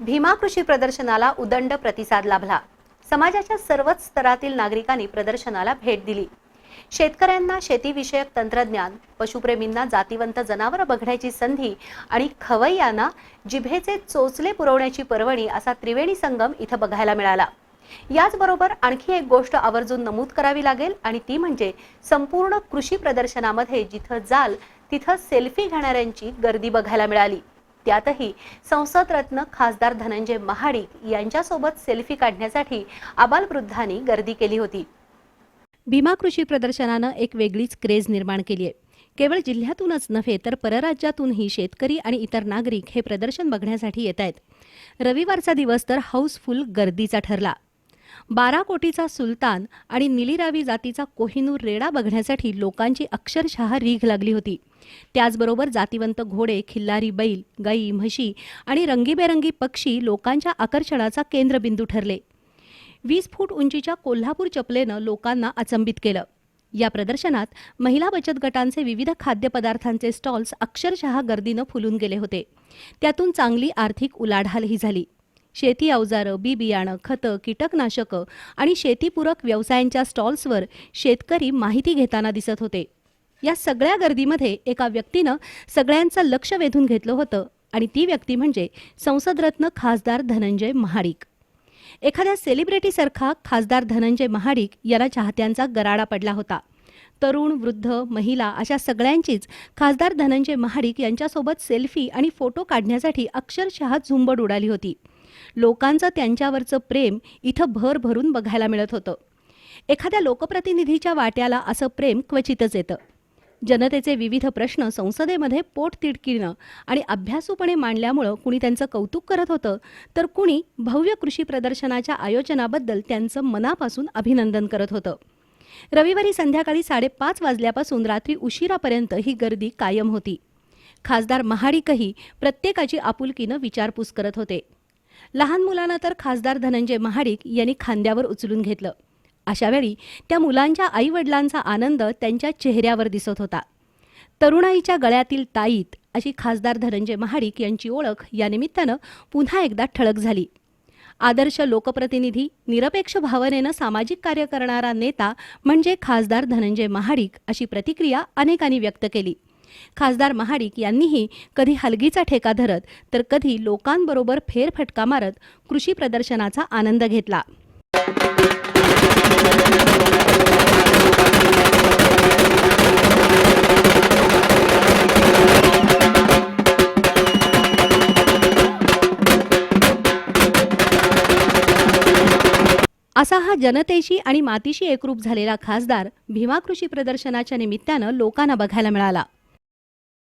भीमा कृषी प्रदर्शनाला उदंड प्रतिसाद लाभला. समाजाच्या सर्वच स्तरातील नागरिकांनी प्रदर्शनाला भेट दिली. शेतकऱ्यांना शेतीविषयक तंत्रज्ञान पशुप्रेमींना जातीवंत जनावरं बघण्याची संधी आणि खवय्यांना जिभेचे चोचले पुरवण्याची पर्वणी असा त्रिवेणी संगम इथं बघायला मिळाला. याचबरोबर आणखी एक गोष्ट आवर्जून नमूद करावी लागेल आणि ती म्हणजे संपूर्ण कृषी प्रदर्शनामध्ये जिथं जाल तिथं सेल्फी घेणाऱ्यांची गर्दी बघायला मिळाली. त्यातही संसद रत्न खासदार धनंजय महाडिक यांच्यासोबत सेल्फी काढण्यासाठी आबालवृद्धांनी गर्दी केली होती. भीमा कृषी प्रदर्शनानं एक वेगळीच क्रेज निर्माण केली आहे. केवळ जिल्ह्यातूनच नव्हे तर परराज्यातूनही शेतकरी आणि इतर नागरिक हे प्रदर्शन बघण्यासाठी येत आहेत. रविवारचा दिवस तर हाऊसफुल गर्दीचा ठरला. बारा कोटीचा सुलतान आणि निलीरावी जातीचा कोहिनूर रेडा बघण्यासाठी लोकांची अक्षरशः रीघ लागली होती. त्याचबरोबर जातीवंत घोडे खिल्लारी बैल गाई म्हशी आणि रंगीबेरंगी पक्षी लोकांच्या आकर्षणाचा केंद्रबिंदू ठरले. वीस फूट उंचीच्या कोल्हापूर चपलेनं लोकांना अचंबित केलं. या प्रदर्शनात महिला बचत गटांचे विविध खाद्यपदार्थांचे स्टॉल्स अक्षरशः गर्दीनं फुलून गेले होते. त्यातून चांगली आर्थिक उलाढालही झाली. शेती अवजारं बी बियाणं खतं कीटकनाशकं आणि शेतीपूरक व्यवसायांच्या स्टॉल्सवर शेतकरी माहिती घेताना दिसत होते. या सगळ्या गर्दीमध्ये एका व्यक्तीनं सगळ्यांचं लक्ष वेधून घेतलं होतं आणि ती व्यक्ती म्हणजे संसदरत्न खासदार धनंजय महाडिक. एखाद्या सेलिब्रिटीसारखा खासदार धनंजय महाडिक यांना चाहत्यांचा गराडा पडला होता. तरुण वृद्ध महिला अशा सगळ्यांचीच खासदार धनंजय महाडिक यांच्यासोबत सेल्फी आणि फोटो काढण्यासाठी अक्षरशः झुंबड उडाली होती. लोकांचं त्यांच्यावरचं प्रेम इथं भर भरून बघायला मिळत होतं. एखाद्या लोकप्रतिनिधीच्या वाट्याला असं प्रेम क्वचितच येतं. जनतेचे विविध प्रश्न संसदेमध्ये पोटतिडकीनं आणि अभ्यासूपणे मांडल्यामुळं कुणी त्यांचं कौतुक करत होतं तर कुणी भव्य कृषी प्रदर्शनाच्या आयोजनाबद्दल त्यांचं मनापासून अभिनंदन करत होतं. रविवारी संध्याकाळी साडेपाच वाजल्यापासून रात्री उशिरापर्यंत ही गर्दी कायम होती. खासदार महाडिकही प्रत्येकाची आपुलकीनं विचारपूस करत होते. लहान मुलांना तर खासदार धनंजय महाडिक यांनी खांद्यावर उचलून घेतलं. अशावेळी त्या मुलांच्या आईवडिलांचा आनंद त्यांच्या चेहऱ्यावर दिसत होता. तरुणाईच्या गळ्यातील ताईत अशी खासदार धनंजय महाडिक यांची ओळख या निमित्तानं पुन्हा एकदा ठळक झाली. आदर्श लोकप्रतिनिधी निरपेक्ष भावनेनं सामाजिक कार्य करणारा नेता म्हणजे खासदार धनंजय महाडिक अशी प्रतिक्रिया अनेकांनी व्यक्त केली. खासदार महाडिक यांनीही कधी हलगीचा ठेका धरत तर कधी लोकांबरोबर फेरफटका मारत कृषी प्रदर्शनाचा आनंद घेतला. असा हा जनतेशी आणि मातीशी एकरूप झालेला खासदार भीमा कृषी प्रदर्शनाच्या निमित्तानं लोकांना बघायला मिळाला.